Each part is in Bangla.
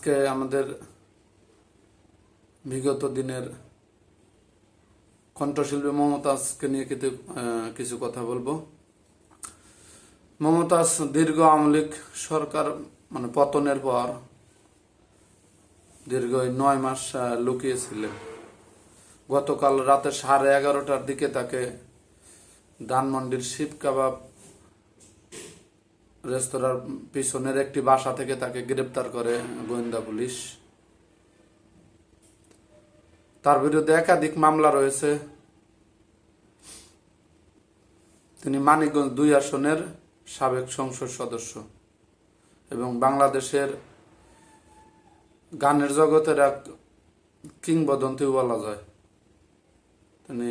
আজকে আমাদের বিগত দিনের কণ্ঠশিল্পী মমতাজকে নিয়ে আহ, কিছু কথা বলব। মমতাজ দীর্ঘ আওয়ামী সরকার মানে পতনের পর দীর্ঘ নয় মাস লুকিয়েছিলেন। গতকাল রাতে সাড়ে এগারোটার দিকে তাকে ধানমন্ডির শিব কাবাব রেস্তোরাঁর পিছনের একটি বাসা থেকে তাকে গ্রেপ্তার করে গোয়েন্দা পুলিশ। তার বিরুদ্ধে একাধিক মামলা রয়েছে। তিনি মানিকগঞ্জ দুই আসনের সাবেক সংসদ সদস্য এবং বাংলাদেশের গানের জগতের এক কিংবদন্তি বলা যায় তিনি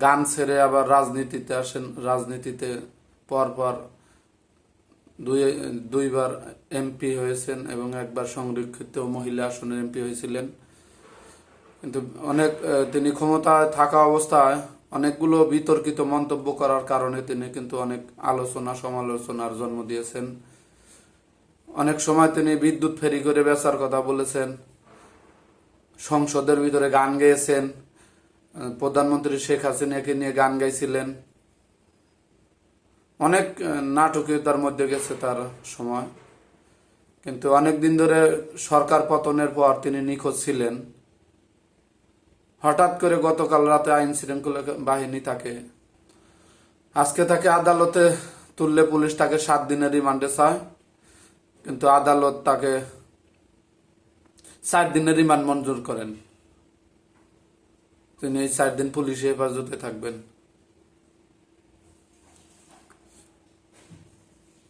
গান ছেড়ে আবার রাজনীতিতে আসেন। রাজনীতিতে পরপর দুই, দুইবার এমপি হয়েছেন এবং একবার সংরক্ষিত মহিলা আসনের এমপি হয়েছিলেন। কিন্তু অনেক তিনি ক্ষমতায় থাকা অবস্থায় অনেকগুলো বিতর্কিত মন্তব্য করার কারণে তিনি কিন্তু অনেক আলোচনা, সমালোচনার জন্ম দিয়েছেন। অনেক সময় তিনি বিদ্যুৎ ফেরি করে বেচার কথা বলেছেন, সংসদের ভিতরে গান গেয়েছেন। প্রধানমন্ত্রী শেখ হাসিনাকে নিয়ে গান গাইছিলেন। অনেক নাটকীয়তার মধ্যে গেছে তার সময়। কিন্তু অনেক দিন ধরে সরকার পতনের পর তিনি নিখোঁজ ছিলেন। হঠাৎ করে গতকাল রাতে আইন শৃঙ্খলা বাহিনী তাকে, আজকে তাকে আদালতে তুললে পুলিশ তাকে সাত দিনের রিমান্ডে চায়। কিন্তু আদালত তাকে চার দিনের রিমান্ড মঞ্জুর করেন। তিনি এই চার দিন পুলিশে হেফাজতে থাকবেন।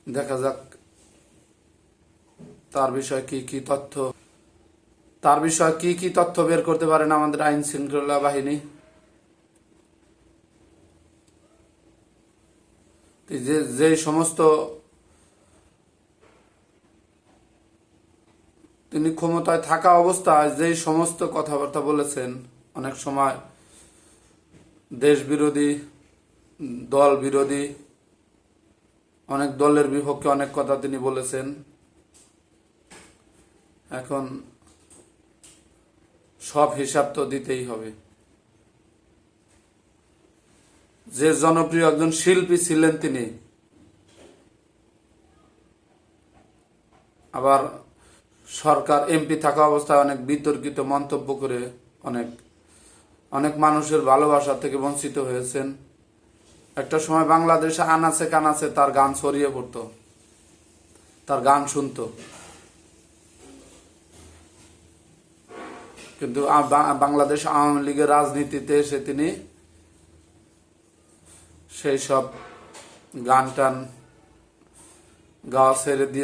দেখা যাক তার বিষয়ে কি কি তথ্য, তার বিষয়ে কি কি তথ্য বের করতে পারেন আমাদের আইন শৃঙ্খলা বাহিনী। যে যে সমস্ত তিনি ক্ষমতায় থাকা অবস্থায় যে সমস্ত কথাবার্তা বলেছেন, অনেক সময় দেশ বিরোধী, দল বিরোধী অনেক দলের বিপক্ষে অনেক কথা তিনি বলেছেন। এখন সব হিসাব তো দিতেই হবে। যে জনপ্রিয় একজন শিল্পী ছিলেন তিনি, আবার সরকার এমপি থাকা অবস্থায় অনেক বিতর্কিত মন্তব্য করে অনেক অনেক মানুষের ভালোবাসা থেকে বঞ্চিত হয়েছেন। একটা সময় বাংলাদেশে আনাচে কানাচে তার গান ছড়িয়ে পড়তো। তার গান শুনত। কিন্তু বাংলাদেশ আওয়ামী লীগের রাজনীতিতে এসে তিনি সেই সব গান টান গাওয়া ছেড়ে দিয়ে